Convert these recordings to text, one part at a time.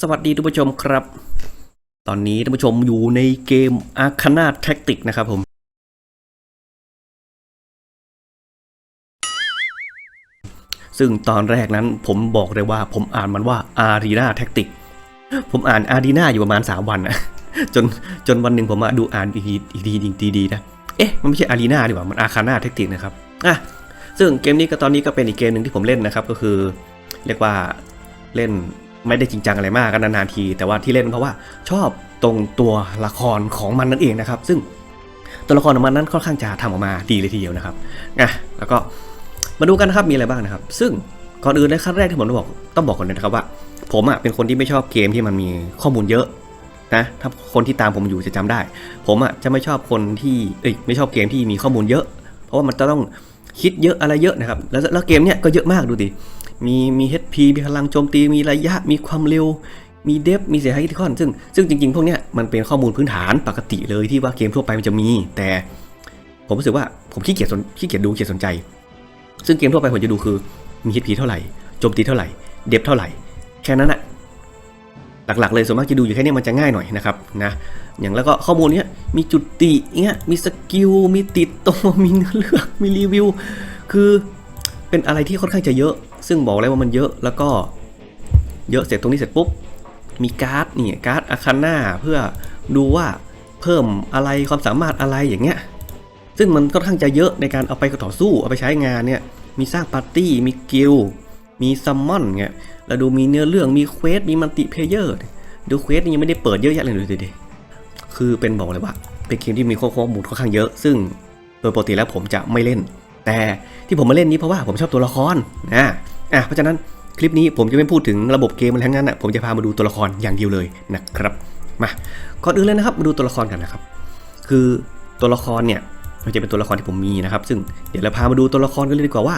สวัสดีท่านผู้ชมครับ ตอนนี้ท่านผู้ชมอยู่ในเกม Arcana Tactic นะครับผม ซึ่งตอนแรกนั้นผมบอกเลยว่าผมอ่านมันว่า Arena Tactic ผมอ่าน Arena อยู่ประมาณ 3 วันนะจนจนวันหนึ่งผมมาดูอ่านอีกทีอีกทีอีดีนะ เอ๊ะ มันไม่ใช่ Arena ดีกว่า มัน Arcana Tactic นะครับ อะ ซึ่งเกมนี้ก็ตอนนี้ก็เป็นอีกเกมหนึ่งที่ผมเล่นนะครับ ก็คือ เรียกว่าเล่น ไม่ได้จริงจังอะไรมากก็นนานๆที แต่ว่าที่เล่นเพราะว่าชอบตรงตัวละครของมันนั่นเองนะครับ ซึ่งตัวละครของมันนั้นค่อนข้างจะทำออกมาดีเลยทีเดียวนะครับอะแล้วก็มาดูกันนะครับมีอะไรบ้างนะครับ ซึ่งก่อนอื่นในขั้นแรกที่ผมต้องบอกต้องบอกก่อนเลยนะครับว่า ผมอะเป็นคนที่ไม่ชอบเกมที่มันมีข้อมูลเยอะนะถ้าคนที่ตามผมอยู่จะจำได้ ผมอะจะไม่ชอบคนที่เอ้ยไม่ชอบเกมที่มีข้อมูลเยอะ เพราะว่ามันจะต้องคิดเยอะอะไรเยอะนะครับแล้วแล้วเกมเนี้ยก็เยอะมากดูดิ มีมี HP มีพลังโจมตี มีระยะ มีความเร็ว มีเดฟ มีเสียหายที่คอน ซึ่งซึ่งจริง ๆ พวกเนี้ยมันเป็นข้อมูลพื้นฐานปกติเลยที่ว่าเกมทั่วไปมันจะมี แต่ผมรู้สึกว่าผมขี้เกียจสนขี้เกียจดูขี้เกียจสนใจ ซึ่งเกมทั่วไปผมจะดูคือมี HP เท่าไหร่โจมตีเท่าไหร่เดฟเท่าไหร่ แค่นั้นอะหลักๆเลยส่วนมากจะดูอยู่แค่นี้มันจะง่ายหน่อยนะครับนะอย่างแล้วก็ข้อมูลเนี้ยมีจุดติเงี้ยมีสกิลมีติดตัวมีเนื้อเรื่องมีรีวิวคือเป็นอะไรที่ค่อนข้างจะเยอะ ซึ่งบอกเลยว่ามันเยอะแล้วก็เยอะเสร็จตรงนี้เสร็จปุ๊บ มีการ์ดนี่การ์ดอาคาน่าเพื่อดูว่าเพิ่มอะไรความสามารถอะไรอย่างเงี้ยซึ่งมันค่อนข้างจะเยอะในการเอาไปต่อสู้เอาไปใช้งานเนี่ยมีสร้างปาร์ตี้มีกิลมีซัมมอนเงี้ยแล้วดูมีเนื้อเรื่องมีเควสมีมัลติเพเยอร์ดูเควสนี่ยังไม่ได้เปิดเยอะแยะเลยดูดิคือเป็นบอกเลยว่าเป็นเกมที่มีข้อมูลค่อนข้างเยอะ ซึ่งโดยปกติแล้วผมจะไม่เล่น แต่ที่ผมมาเล่นนี้เพราะว่าผมชอบตัวละครนะ อะเพราะฉะนั้นคลิปนี้ผมจะไม่พูดถึงระบบเกมอะไรทั้งนั้นอะผมจะพามาดูตัวละครอย่างเดียวเลยนะครับมาก่อนอื่นเลยนะครับมาดูตัวละครกันนะครับ คือตัวละครเนี่ยมันจะเป็นตัวละครที่ผมมีนะครับ ซึ่งเดี๋ยวเราพามาดูตัวละครกันเลยดีกว่าว่า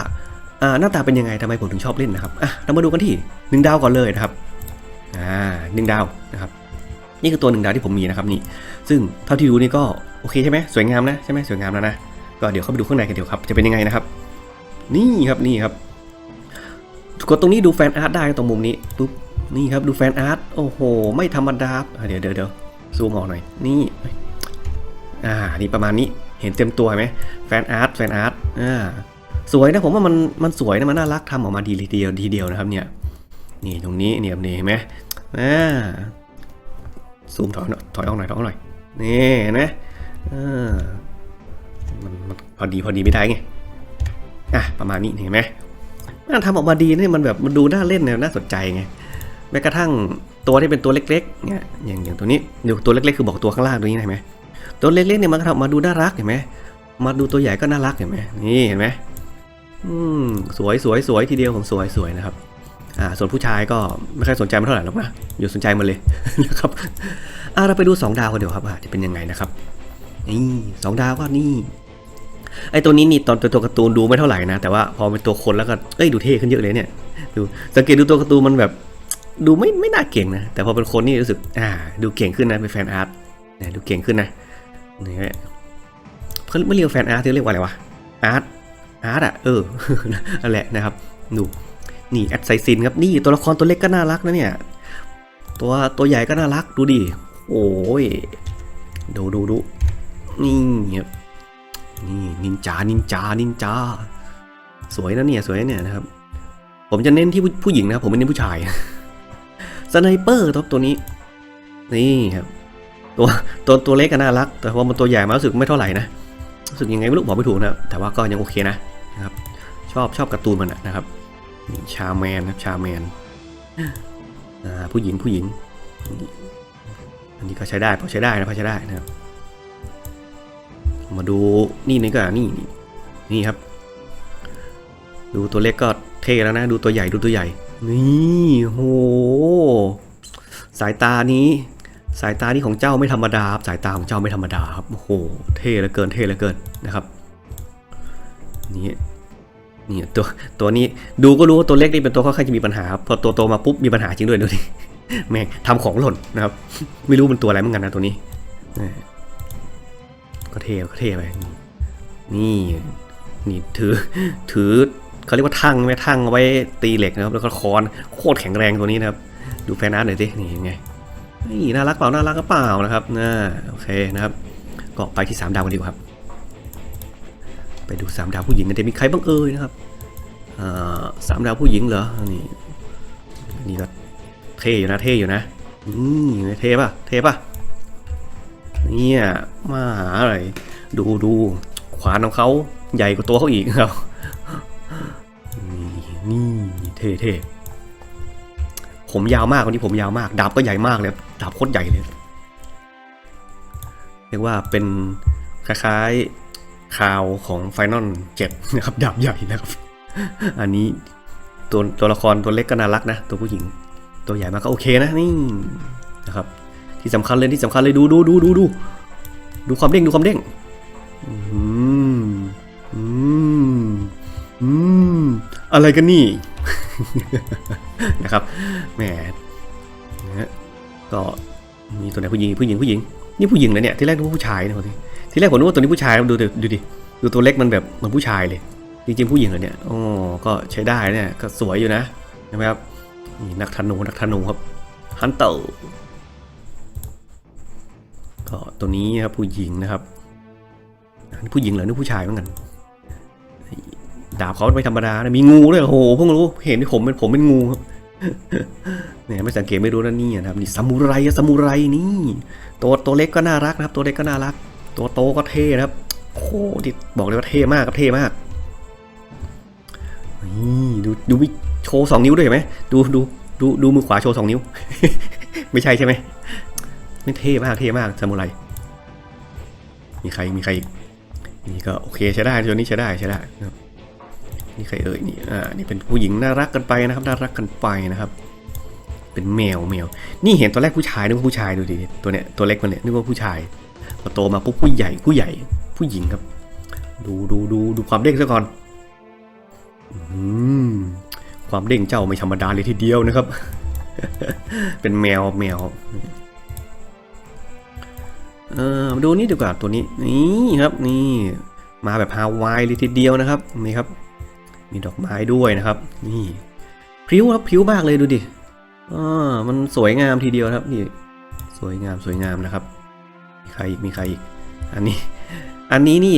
อ่าหน้าตาเป็นยังไงทำไมผมถึงชอบเล่นนะครับอะเรามาดูกันที่หนึ่งดาวก่อนเลยนะครับอ่าหนึ่งดาวนะครับนี่คือตัวหนึ่งดาวที่ผมมีนะครับนี่ซึ่งเท่าที่ดูนี่ก็โอเคใช่ไหมสวยงามนะใช่ไหมสวยงามแล้วนะก็เดี๋ยวเข้าไปดูข้างในกันเดี๋ยวครับจะเป็นยังไงนะครับ นี่ครับนี่ครับ กดตรงนี้ดูแฟนอาร์ตได้ตรงมุมนี้ปุ๊บนี่ครับดูแฟนอาร์ตโอ้โห ไม่ธรรมดาเดี๋ยวเดี๋ยวเดี๋ยวซูมออกหน่อยนี่อ่านี่ประมาณนี้เห็นเต็มตัวไหมแฟนอาร์ตแฟนอาร์ตอ่าสวยนะผมว่ามันมันสวยนะมันน่ารักทำออกมาดีทีเดียวทีเดียวนะครับเนี่ยนี่ตรงนี้เนี่ยนี่เห็นไหมอ่าซูมถอยหน่อยถอยออกหน่อยถอยออกหน่อยนี่เห็นไหมอ่ามันมันพอดีพอดีไม่ได้ไงอะประมาณนี้เห็นไหม มันทำออกมาดีเนี่ยมันแบบมันดูน่าเล่นเนี่ยน่าสนใจไงแม้กระทั่งตัวที่เป็นตัวเล็กๆเนี่ยอย่างอย่างตัวนี้เดี๋ยวตัวเล็กๆคือบอกตัวข้างล่างตัวนี้เห็นไหมตัวเล็กๆเนี่ยมันทำมาดูน่ารักเห็นไหมมาดูตัวใหญ่ก็น่ารักเห็นไหมนี่เห็นไหมอืมสวยสวยสวยทีเดียวของสวยสวยนะครับอ่าส่วนผู้ชายก็ไม่ค่อยสนใจมันเท่าไหร่หรอกนะอยู่สนใจมันเลยนะครับอ่าเราไปดูสองดาวกันเดี๋ยวครับว่าจะเป็นยังไงนะครับนี่สองดาวก็นี่ ไอตัวนี้นี่ตอนเป็นตัวการ์ตูนดูไม่เท่าไหร่นะ แต่ว่าพอเป็นตัวคนแล้วก็เอ้ยดูเท่ขึ้นเยอะเลยเนี่ยดูสังเกตดูตัวการ์ตูนมันแบบดูไม่ไม่น่าเก่งนะ แต่พอเป็นคนนี่รู้สึกอ่าดูเก่งขึ้นนะเป็นแฟนอาร์ตเนี่ยดูเก่งขึ้นนะนี่เขาไม่เรียกแฟนอาร์ตเรียกว่าอะไรวะอาร์ตอาร์ตอะเออนั่นแหละนะครับดูนี่แอดไซซินครับนี่ตัวละครตัวเล็กก็น่ารักนะเนี่ยตัวตัวใหญ่ก็น่ารักดูดิโอ้ยดูดูดูนี่ครับ นี่นินจา นินจา นินจา สวยนะเนี่ยสวยนเนี่ยนะครับ ผมจะเน้นที่ผู้ผู้หญิงนะผมไม่เน้นผู้ชาย สไนเปอร์ตัวตัวนี้ นี่ครับ ตัวตัวตัวเล็กก็น่ารัก แต่ว่ามันตัวใหญ่มารู้สึกไม่เท่าไหร่นะ รู้สึกยังไงไม่รู้บอกไม่ถูกนะ แต่ว่าก็ยังโอเคนะนะครับ ชอบชอบการ์ตูนมันนะครับ ชาแมนครับชาแมนผู้หญิงผู้หญิง อันนี้ก็ใช้ได้พอใช้ได้นะพอใช้ได้นะครับ มาดูนี่นี่ก็นี่นี่นี่ครับ ดูตัวเล็กก็เท่แล้วนะ ดูตัวใหญ่ดูตัวใหญ่ นี่โห สายตานี้ สายตานี้ของเจ้าไม่ธรรมดาครับสายตาของเจ้าไม่ธรรมดาครับโอ้โหเท่เหลือเกินเท่เหลือเกินนะครับนี่นี่ตัวตัวนี้ดูก็รู้ว่าตัวเล็กนี่เป็นตัวค่อนข้างจะมีปัญหาครับพอตัวโตมาปุ๊บมีปัญหาจริงด้วยดูดิแม่งทำของหล่นนะครับ ไม่รู้มันตัวอะไรเหมือนกันนะตัวนี้ ก็เท่ก็เท่ไป นี่นี่ถือถือเขาเรียกว่าทั่งไหมทั่งเอาไว้ตีเหล็กนะครับ แล้วก็ค้อนโคตรแข็งแรงตัวนี้นะครับ ดูแฟนอาร์ตหน่อยดินี่ยังไงนี่น่ารักเปล่าน่ารักก็เปล่านะครับน่าโอเคนะครับ ก็ไปที่สามดาวกันดีกว่าครับ ไปดูสามดาวผู้หญิงกันจะมีใครบ้างเอ่ยนะครับสามดาวผู้หญิงเหรอนี่นี่ก็เท่อยู่นะเท่อยู่นะอืมเท่ป่ะเท่ป่ะ เนี่ยมาหาอะไร ดูดูขวานของเขาใหญ่กว่าตัวเขาอีกครับนี่นี่เท่เท่ผมยาวมากวันนี้ผมยาวมาก ดาบก็ใหญ่มากเลยดาบโคตรใหญ่เลยเรียกว่าเป็นคล้ายๆข่าวของไฟนอลเจ็ดนะครับดาบใหญ่นะครับ อันนี้ตัวตัวละครตัวเล็กก็น่ารักนะ ตัวผู้หญิง ตัวใหญ่มากก็โอเคนะนี่นะครับ ที่สำคัญเลยที่สำคัญเลยดูดูดูดูดูดูความเด้งดูความเด้งอืมอืมอืมอะไรกันนี่นะครับแหมนะก็มีตัวไหนผู้หญิงผู้หญิงผู้หญิงนี่ผู้หญิงนะเนี่ยที่แรกนึกว่าผู้ชายนะคนที่ที่แรกผมนึกว่าตัวนี้ผู้ชายดูดิดูดิดูตัวเล็กมันแบบมันผู้ชายเลยจริงๆผู้หญิงเหรอเนี่ยอ๋อก็ใช้ได้เนี่ยก็สวยอยู่นะใช่ไหมครับนี่นักธนูนักธนูครับฮันเตอร์ ก็ตัวนี้นะครับผู้หญิงนะครับผู้หญิงเหรอนี่ผู้ชายเหมือนกันดาบเขาไม่ธรรมดานะมีงูด้วยโอ้โหเพิ่งรู้เห็นที่ผมเป็นผมเป็นงูครับเนี่ยไม่สังเกตไม่รู้นะนี่นะครับนี่ซามูไรซามูไรนี่ตัวตัวเล็กก็น่ารักนะครับ ตัวเล็กก็น่ารัก ตัวโตก็เท่นะครับโอ้โหที่บอกเลยว่าเท่มากครับเท่มากนี่ดูดูโชว์สองนิ้วด้วยเห็นไหมดูดูดูดูมือขวาโชว์สองนิ้ว ไม่ใช่ใช่ไหม ไม่เท่มากเท่มากซามูไร มีใครมีใครอีกนี่ก็โอเคใช้ได้ตัวนี้ใช้ได้ใช้ได้นะนี่ใครเอ่ยนี่อ่านี่เป็นผู้หญิงน่ารักกันไปนะครับน่ารักกันไปนะครับ เป็นแมวแมว นี่เห็นตอนแรกผู้ชายนึกว่าผู้ชายดูดิตัวเนี้ยตัวเล็กมันเนี่ยนึกว่าผู้ชายพอโตมาปุ๊บผู้ใหญ่ผู้ใหญ่ ผู้หญิงครับ ดูดูดูดูความเด้งซะก่อนอืมความเด้งเจ้าไม่ธรรมดาเลยทีเดียวนะครับ เป็นแมวแมว เออมาดูนี่ดีกว่าตัวนี้นี่ครับนี่มาแบบฮาวายเลยทีเดียวนะครับนี่ครับ มีดอกไม้ด้วยนะครับ นี่พริ้วครับพริ้วมากเลยดูดิอ่ามันสวยงามทีเดียวครับนี่สวยงามสวยงามนะครับ มีใครอีกมีใครอีก อันนี้ อันนี้นี่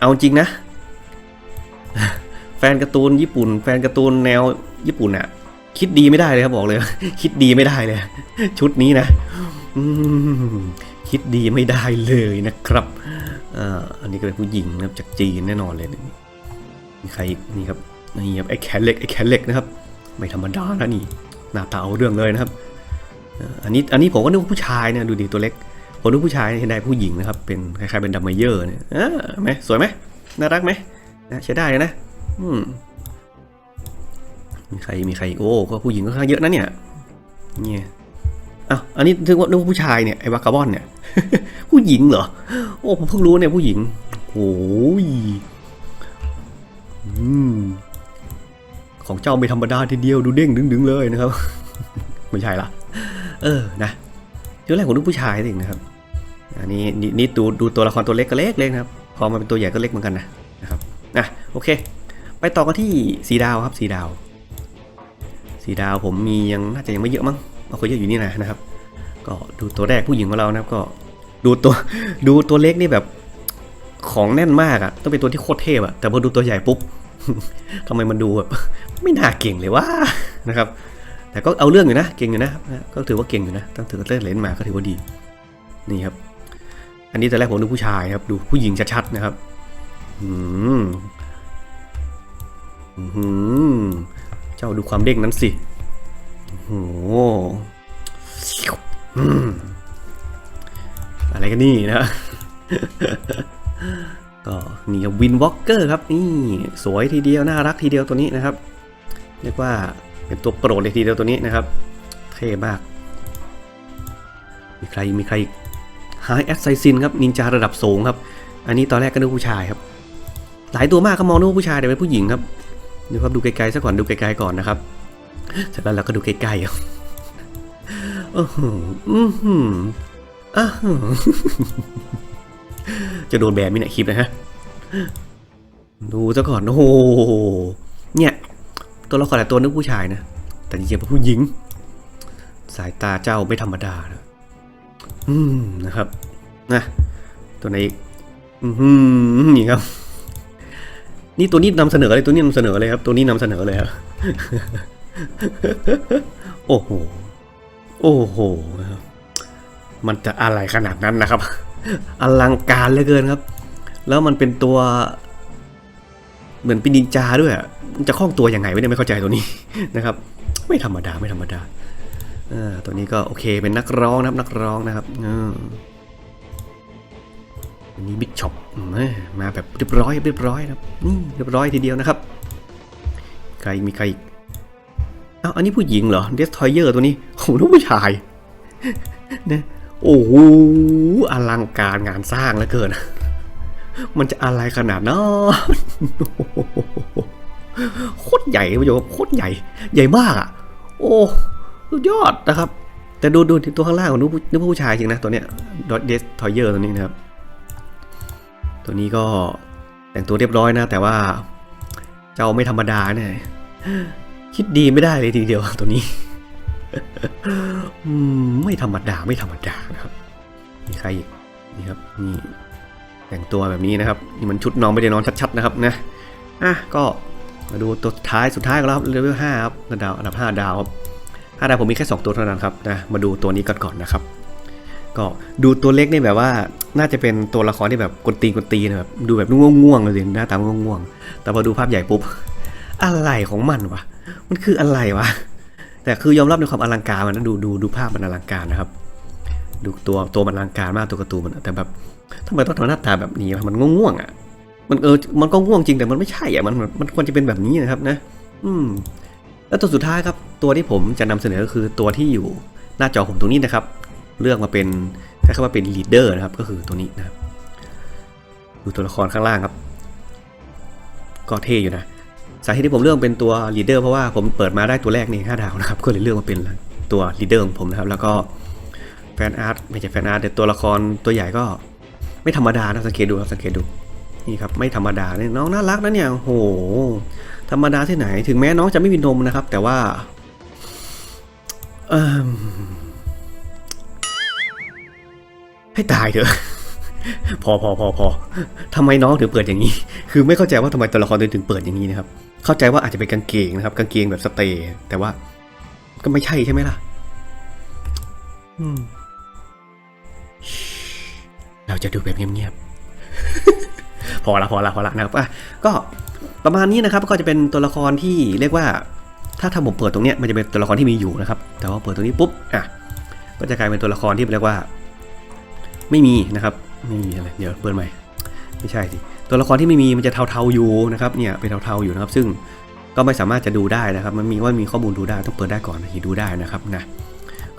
เอาจริงนะ แฟนการ์ตูนญี่ปุ่น แฟนการ์ตูนแนวญี่ปุ่นอะคิดดีไม่ได้เลยครับบอกเลย คิดดีไม่ได้เลย ชุดนี้นะอื คิดดีไม่ได้เลยนะครับอันนี้ก็เป็นผู้หญิงนะครับจากจีนแน่นอนเลยมีใครอีกนี่ครับนี่ครับไอ้แขนเล็กไอ้แขนเล็กนะครับไม่ธรรมดานะนี่หน้าตาเอาเรื่องเลยนะครับอันนี้อันนี้ผมก็นึกว่าผู้ชายเนี่ยดูดิตัวเล็กผมนึกผู้ชายเห็นได้ผู้หญิงนะครับเป็นคล้ายๆเป็นดัมเมเยอร์เนี่ยเออไหมสวยไหมน่ารักไหมนะใช้ได้เลยนะอืมมีใครมีใครโอ้ก็ผู้หญิงก็ค่อนข้างเยอะนะเนี่ยเนี่ย อ้าวอันนี้ถึงว่านึกว่าผู้ชายเนี่ยไอ้วากาบอนเนี่ย ผู้หญิงเหรอ โอ้ผมเพิ่งรู้เนี่ยผู้หญิงโอ้ยอืมของเจ้าไม่ธรรมดาทีเดียวดูเด้งดึงๆเลยนะครับ ไม่ใช่ละเออนะทีแรกผมนึกผู้ชายเองนะครับ อันนี้นี่นี่ดูดูตัวละครตัวเล็กก็เล็กเล็กนะครับ พอมาเป็นตัวใหญ่ก็เล็กเหมือนกันนะนะครับอะโอเค ไปต่อกันที่สีดาวครับสีดาว สีดาวผมมียังน่าจะยังไม่เยอะมั้ง เอาคนเยอะอยู่นี่นะนะครับ ก็ดูตัวแรกผู้หญิงของเรานะครับก็ดูตัวดูตัวเล็กนี่แบบของแน่นมากอะต้องเป็นตัวที่โคตรเทพอะแต่พอดูตัวใหญ่ปุ๊บทำไมมันดูแบบไม่น่าเก่งเลยว่านะครับ แต่ก็เอาเรื่องอยู่นะเก่งอยู่นะก็ถือว่าเก่งอยู่นะตั้งถือเล่นเล่นมาก็ถือว่าดีนี่ครับ อันนี้แต่แรกผมดูผู้ชายครับ ดูผู้หญิงชัดๆนะครับอืมอืมเจ้าดูความเด้งนั้นสิ โอ้โหอะไรกันนี่นะ ก็นี่ครับวินวอล์กเกอร์ครับนี่สวยทีเดียว น่ารักทีเดียวตัวนี้นะครับ เรียกว่าเป็นตัวโปรดเลยทีเดียวตัวนี้นะครับ เท่มาก มีใครมีใครไฮแอดไซซินครับนินจาระดับสูงครับ อันนี้ตอนแรกก็นึกว่าผู้ชายครับ หลายตัวมากก็มองนึกว่าผู้ชายแต่เป็นผู้หญิงครับดูครับดูไกลๆซะก่อนดูไกลๆก่อนนะครับ เสร็จแล้วเราก็ดูใกล้ๆครับโอ้โหอือหืออ้าจะโดนแบนไหมเนี่ยคลิปนะฮะ ดูซะก่อน โอ้โห เนี่ย ตัวละครแต่ตัวนึกผู้ชายนะ แต่จริงๆเป็นผู้หญิง สายตาเจ้าไม่ธรรมดานะอืมนะครับนะตัวไหนอีกอืมนี่ครับ นี่ตัวนี้นำเสนอเลยตัวนี้นำเสนอเลยครับ ตัวนี้นำเสนอเลยครับ โอ้โห โอ้โห มันจะอะไรขนาดนั้นนะครับ อลังการเหลือเกินครับ แล้วมันเป็นตัว เหมือนเป็นนินจาด้วยมันจะคล่องตัวยังไงไม่ได้ไม่เข้าใจตัวนี้นะครับ ไม่ธรรมดาไม่ธรรมดาอตัวนี้ก็โอเคเป็นนักร้องนะครับนักร้องนะครับอันนี้บิ๊กช็อปมาแบบเรียบร้อยเรียบร้อยนะครับอืมเรียบร้อยทีเดียวนะครับ ใครมีใครอีก อ้าอันนี้ผู้หญิงเหรอเดสทอยเยอร์ตัวนี้โอ้โหลูกผู้ชายเนี่ยโอ้โหอลังการงานสร้างเหลือเกิน มันจะอะไรขนาดนั้นโคตรใหญ่คุณผู้ชมโคตรใหญ่ ใหญ่มากอะ โอ้สุดยอดนะครับ แต่ดูดูที่ตัวข้างล่างของนึกว่นึกผู้ชายจริงนะตัวเนี้ยดอทเดสทอยเยอร์ตัวนี้นะครับ ตัวนี้ก็แต่งตัวเรียบร้อยนะ แต่ว่าเจ้าไม่ธรรมดาเนี่ย คิดดีไม่ได้เลยทีเดียวตัวนี้ไม่ธรรมดาไม่ธรรมดานะครับ มีใครอีกนี่ครับนี่แต่งตัวแบบนี้นะครับนี่มันชุดนอนไม่ได้นอนชัดๆนะครับนะอะก็มาดูตัวท้ายสุดท้ายก็แล้วเลเวลห้าครับระดับอันดับห้าดาวครับห้าดาวผมมีแค่สองตัวเท่านั้นครับนะมาดูตัวนี้ก่อนก่อนนะครับ ก็ดูตัวเล็กนี่แบบว่าน่าจะเป็นตัวละครที่แบบกวนตีนกวนตีนแบบดูแบบง่วงๆเลยสิหน้าตาง่วงๆแต่พอดูภาพใหญ่ปุ๊บ อะไรของมันวะ มันคืออะไรวะ แต่คือยอมรับในความอลังการมันนะดูดูดูภาพมันอลังการนะครับ ดูตัวตัวมันอลังการมากตัวการ์ตูนมันแต่แบบทำไมต้องทำหน้าตาแบบนี้วะมันง่วงๆอะ มันเออ มันก็ง่วงจริงแต่มันไม่ใช่อะมันมันควรจะเป็นแบบนี้นะครับนะ อืม แล้วตัวสุดท้ายครับ ตัวที่ผมจะนำเสนอก็คือตัวที่อยู่หน้าจอผมตรงนี้นะครับ เลือกมาเป็นใช้คำว่าเป็นลีดเดอร์นะครับ ก็คือตัวนี้นะครับดูตัวละครข้างล่างครับ ก็เท่อยู่นะ สาเหตุที่ผมเลือกเป็นตัวลีดเดอร์เพราะว่าผมเปิดมาได้ตัวแรกนี่ห้าดาวนะครับก็เลยเลือกมาเป็นตัวลีดเดอร์ของผมนะครับแล้วก็แฟนอาร์ตไม่ใช่แฟนอาร์ตแต่ตัวละครตัวใหญ่ก็ไม่ธรรมดานะสังเกตดูครับสังเกตดูนี่ครับไม่ธรรมดาเนี่ยน้องน่ารักนะเนี่ยโหธรรมดาที่ไหน ถึงแม้น้องจะไม่มีนมนะครับ แต่ว่าเอิ่มให้ตายเถอะพอพอพอพอทำไมน้องถึงเปิดอย่างนี้ คือไม่เข้าใจว่าทำไมตัวละครถึงเปิดอย่างนี้นะครับ เข้าใจว่าอาจจะเป็นกางเกงนะครับ กางเกงแบบสเตย์แต่ว่า ก็ไม่ใช่ใช่ไหมล่ะอืมเราจะดูแบบเงียบๆ พอละพอละพอละนะครับอะก็ประมาณนี้นะครับ ก็จะเป็นตัวละครที่เรียกว่า ถ้าถ้าผมเปิดตรงเนี้ยมันจะเป็นตัวละครที่มีอยู่นะครับ แต่ว่าเปิดตรงนี้ปุ๊บอะก็จะกลายเป็นตัวละครที่เรียกว่า ไม่มีนะครับ ไม่มีอะไรเดี๋ยวเปิดใหม่ไม่ใช่สิ ตัวละครที่ไม่มีมันจะเทาๆอยู่นะครับเนี่ยเป็นเทาๆอยู่นะครับ ซึ่งก็ไม่สามารถจะดูได้นะครับ มันมีว่ามีข้อมูลดูได้ต้องเปิดได้ก่อนถึงดูได้นะครับนะ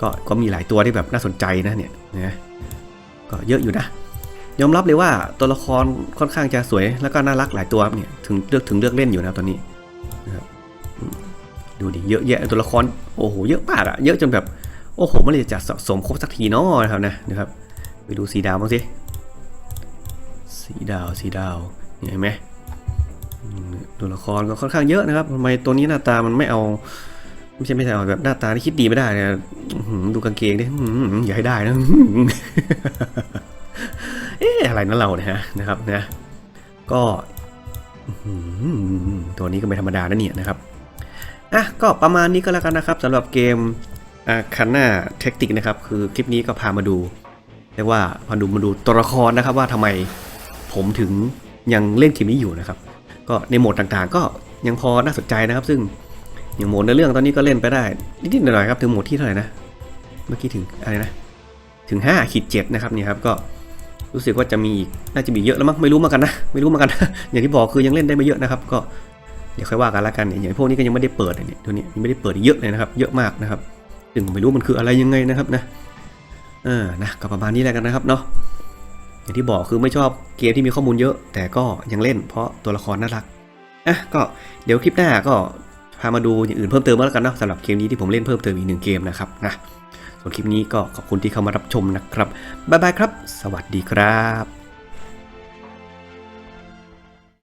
ก็ก็มีหลายตัวที่แบบน่าสนใจนะเนี่ยนะก็เยอะอยู่นะ ยอมรับเลยว่าตัวละครค่อนข้างจะสวยแล้วก็น่ารักหลายตัวเนี่ยถึงเลือกถึงเลือกเล่นอยู่นะตอนนี้นะครับดูดิเยอะแยะตัวละครโอ้โหเยอะมากอะเยอะจนแบบโอ้โหเมื่อไหรจะสะสมครบสักทีเนาะนะครับนะนะครับ ไปดูสีดาวบ้างสิ สีดาวสีดาวเห็นไหมตัวละครก็ค่อนข้างเยอะนะครับทำไมตัวนี้หน้าตามันไม่เอาไม่ใช่ไม่ใช่แบบหน้าตาที่คิดดีไม่ได้เนะอื้อหือดูกางเกงดิอย่าให้ได้นะเอ๊ะอะไรนั่นเราเนี่ยฮะนะครับนะก็ตัวนี้ก็ไม่ธรรมดานะเนี่ยนะครับอะก็ประมาณนี้ก็แล้วกันนะครับสำหรับเกมอาคันนาเทคติกนะครับ คือคลิปนี้ก็พามาดูเรียกว่าพาดูมาดูตัวละครนะครับว่าทำไม ผมถึงยังเล่นทีมนี้อยู่นะครับ ก็ในโหมดต่างๆ ก็ยังพอน่าสนใจนะครับ ซึ่งอย่างโหมดในเรื่องตอนนี้ก็เล่นไปได้นิดๆหน่อยๆครับถึงโหมดที่เท่าไหร่นะเมื่อกี้ถึงอะไรนะถึง5ขีดเจ็ดนะครับเนี่ยครับก็รู้สึกว่าจะมีอีกน่าจะมีเยอะแล้วมั้งไม่รู้เหมือนกันนะไม่รู้เหมือนกันอย่างที่บอกคือยังเล่นได้ไม่เยอะนะครับ ก็เดี๋ยวค่อยว่ากันละกันเนี่ยอย่างพวกนี้ก็ยังไม่ได้เปิดเนี่ยตัวนี้ยังไม่ได้เปิดเยอะเลยนะครับ เยอะมากนะครับซึ่งผมไม่รู้มันคืออะไรยังไงนะครับนะเออนะก็ประมาณนี้แล้วกันนะครับเนาะ อย่างที่บอกคือไม่ชอบเกมที่มีข้อมูลเยอะ แต่ก็ยังเล่นเพราะตัวละครน่ารักอะก็เดี๋ยวคลิปหน้าก็พามาดูอย่างอื่นเพิ่มเติมมาแล้วกันเนาะสำหรับเกมนี้ที่ผมเล่นเพิ่มเติมอีกหนึ่งเกมนะครับนะส่วนคลิปนี้ก็ขอบคุณที่เข้ามารับชมนะครับบ๊ายบายครับ สวัสดีครับ